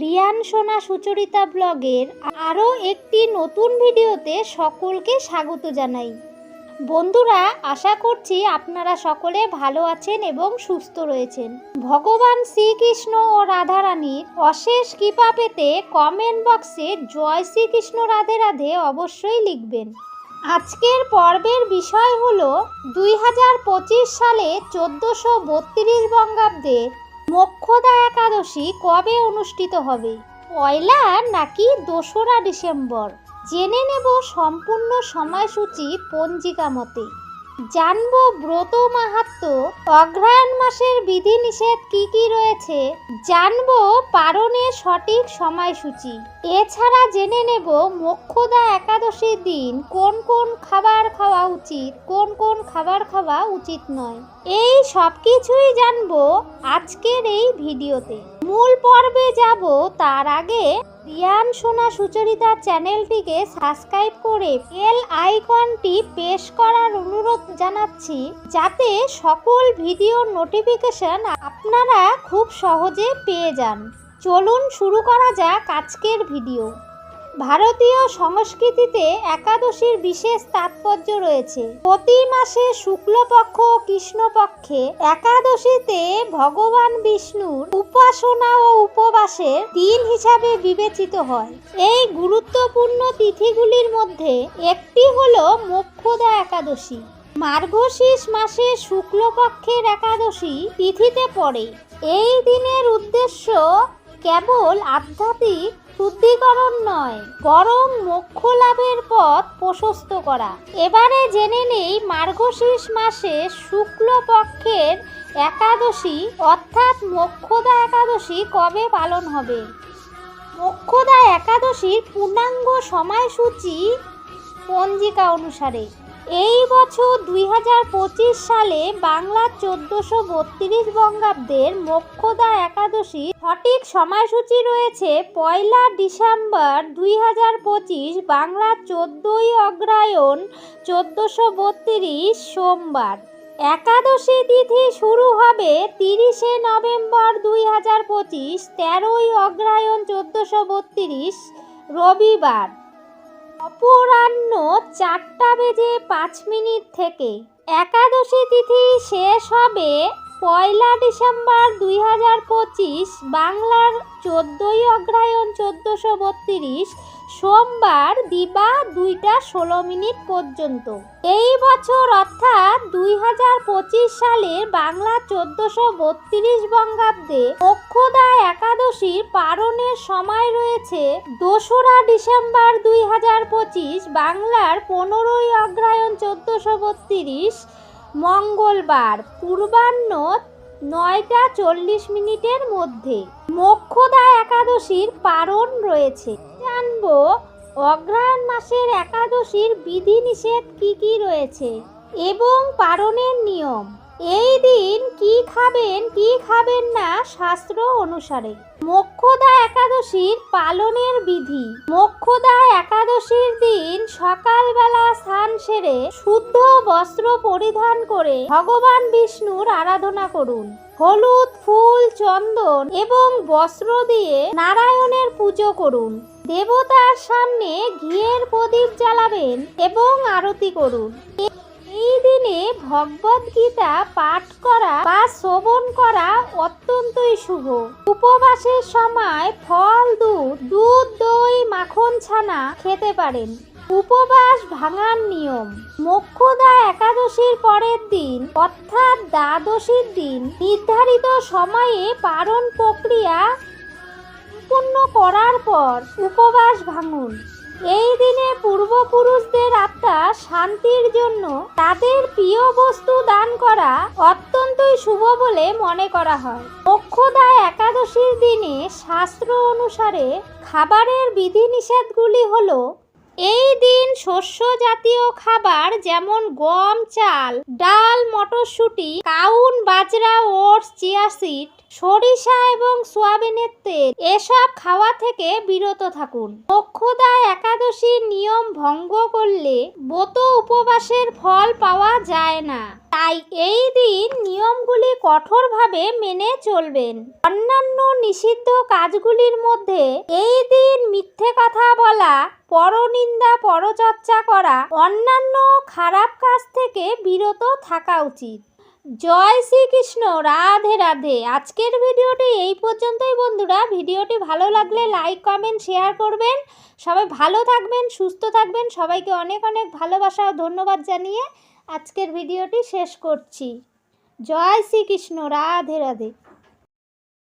রিয়ান সোনা সুচরিতা ব্লগের আরও একটি নতুন ভিডিওতে সকলকে স্বাগত জানাই। বন্ধুরা, আশা করছি আপনারা সকলে ভালো আছেন এবং সুস্থ রয়েছেন। ভগবান শ্রীকৃষ্ণ ও রাধারানীর অশেষ কৃপা পেতে কমেন্ট বক্সে জয় শ্রীকৃষ্ণ রাধে রাধে অবশ্যই লিখবেন। আজকের পর্বের বিষয় হল দুই হাজার পঁচিশ সালে চোদ্দোশো বত্রিশ বঙ্গাব্দের মোক্ষদা একাদশী কবে অনুষ্ঠিত হবে? পয়লা নাকি দোসরা ডিসেম্বর? জেনে নেব সম্পূর্ণ সময়সূচি পঞ্জিকা মতে। জানব ব্রত মাহাত্ম অগ্রহায়ণ মাসের বিধিনিষেধ কি কি রয়েছে? জানব পারণের সঠিক সময়সূচি। এছাড়া জেনে নেব মোক্ষদা একাদশীর দিন কোন কোন খাবার উচিত। কোন কোন খাবার খাওয়া উচিত নয়। এই সব কিছুই জানব আজকের এই ভিডিওতে। মূল পর্বে যাব, তার আগে রিয়ান সোনা সুচরিতা চ্যানেলটিকে সাবস্ক্রাইব করে বেল আইকনটি পেশ করার অনুরোধ জানাচ্ছি, যাতে সকল ভিডিও নোটিফিকেশন আপনারা খুব সহজে পেয়ে যান। চলুন শুরু করা যাক আজকের ভিডিও। ভারতীয় সংস্কৃতিতে একাদশীর বিশেষ তাৎপর্য রয়েছে। প্রতি মাসে শুক্লপক্ষ ও কৃষ্ণপক্ষে একাদশীতে ভগবান বিষ্ণুর উপাসনা ও উপবাসের দিন হিসাবে বিবেচিত হয়। এই গুরুত্বপূর্ণ তিথিগুলির মধ্যে একটি হল মোক্ষদা একাদশী। মার্গশীর্ষ মাসে শুক্লপক্ষের একাদশী তিথিতে পড়ে। এই দিনের উদ্দেশ্য কেবল আধ্যাত্মিক শুদ্ধিকরণ নয়, বরং মোক্ষ লাভের পথ প্রশস্ত করা। এবারে জেনে নেই মার্গশীর্ষ মাসে শুক্লপক্ষের একাদশী, অর্থাৎ মোক্ষদা একাদশী কবে পালন হবে? মোক্ষদা একাদশীর পূর্ণাঙ্গ সময়সূচি পঞ্জিকা অনুসারে। এই বছর দুই হাজার পঁচিশ সালে বাংলার চোদ্দোশো বত্রিশ বঙ্গাব্দের মোক্ষদা একাদশী সঠিক সময়সূচি রয়েছে পয়লা ডিসেম্বর দুই হাজার পঁচিশ বাংলার চোদ্দোই অগ্রায়ণ চোদ্দোশো বত্রিশ সোমবার। একাদশী তিথি শুরু হবে তিরিশে নভেম্বর দুই হাজার পঁচিশ তেরোই অগ্রায়ণ চোদ্দোশো বত্রিশ রবিবার। অপরাহ্ন চারটা বেজে পাঁচ মিনিট থেকে একাদশী তিথি শেষ হবে পয়লা ডিসেম্বর দুই হাজার পঁচিশ, বাংলার চোদ্দোই অগ্রায়ণ চোদ্দোশো বত্রিশ, সোমবার দিবা দুইটা ষোলো মিনিট পর্যন্ত। এই বছর অর্থাৎ দুই হাজার পঁচিশ সালের বাংলা চোদ্দোশো বত্রিশ বঙ্গাব্দে মোক্ষদা একাদশীর পারণের সময় রয়েছে। দোসরা ডিসেম্বর দুই হাজার পঁচিশ, বাংলার পনেরোই অগ্রায়ণ চোদ্দোশো বত্রিশ মঙ্গলবার পূর্বাহ্ন নয়টা চল্লিশ মিনিটের মধ্যে মোক্ষদা একাদশীর পারণ রয়েছে। জানব অগ্রহায়ণ মাসের একাদশীর বিধিনিষেধ কি কি রয়েছে এবং পারণের নিয়ম? এই দিন কি খাবেন কি খাবেন না শাস্ত্র অনুসারে। মোক্ষদা একাদশীর পালনের বিধি। মোক্ষদা একাদশীর দিন সকালবেলা স্নান সেরে শুদ্ধ বস্ত্র পরিধান করে ভগবান বিষ্ণুর আরাধনা করুন। হলুদ, ফুল, চন্দন এবং বস্ত্র দিয়ে নারায়ণের পুজো করুন। দেবতার সামনে ঘিয়ের প্রদীপ জ্বালাবেন এবং আরতি করুন। এই দিনে ভগবদ গীতা পাঠ করা বা শ্রবণ করা অত্যন্তই শুভ। উপবাসের সময় ফল, দুধ দুধ, দই, মাখন, ছানা খেতে পারেন। উপবাস ভাঙার নিয়ম। মোক্ষদা একাদশীর পরের দিন, অর্থাৎ দ্বাদশীর দিন, নির্ধারিত সময়ে পারণ প্রক্রিয়া সম্পূর্ণ করার পর উপবাস ভাঙুন। এই দিনে পূর্বপুরুষদের আত্মা শান্তির জন্য তাদের প্রিয় বস্তু দান করা অত্যন্তই শুভ বলে মনে করা হয়। মোক্ষদা একাদশীর দিনে শাস্ত্র অনুসারে খাবারের বিধিনিষেধগুলি হল এই দিন শস্য জাতীয় খাবার যেমন গম, চাল, ডাল, মটরশুঁটি, কাউন, বাজরা, ওটস, চিয়া সিড, সরিষা এবং সোয়াবিনের তেল, এসব খাওয়া থেকে বিরত থাকুন। মোক্ষদা একাদশীর নিয়ম ভঙ্গ করলে ব্রত উপবাসের ফল পাওয়া যায় না। তাই এই দিন নিয়মগুলি কঠোরভাবে মেনে চলবেন। অন্যান্য নিষিদ্ধ কাজগুলির মধ্যে এই দিন মিথ্যে কথা বলা, পরনিন্দা, পরচর্চা করা, অন্যান্য খারাপ কাজ থেকে বিরত থাকা উচিত। জয় শ্রীকৃষ্ণ, রাধে রাধে। আজকের ভিডিওটি এই পর্যন্তই বন্ধুরা। ভিডিওটি ভালো লাগলে লাইক, কমেন্ট, শেয়ার করবেন। সবাই ভালো থাকবেন, সুস্থ থাকবেন। সবাইকে অনেক অনেক ভালোবাসা ও ধন্যবাদ জানিয়ে আজকের ভিডিওটি শেষ করছি। জয় শ্রীকৃষ্ণ, রাধে রাধে।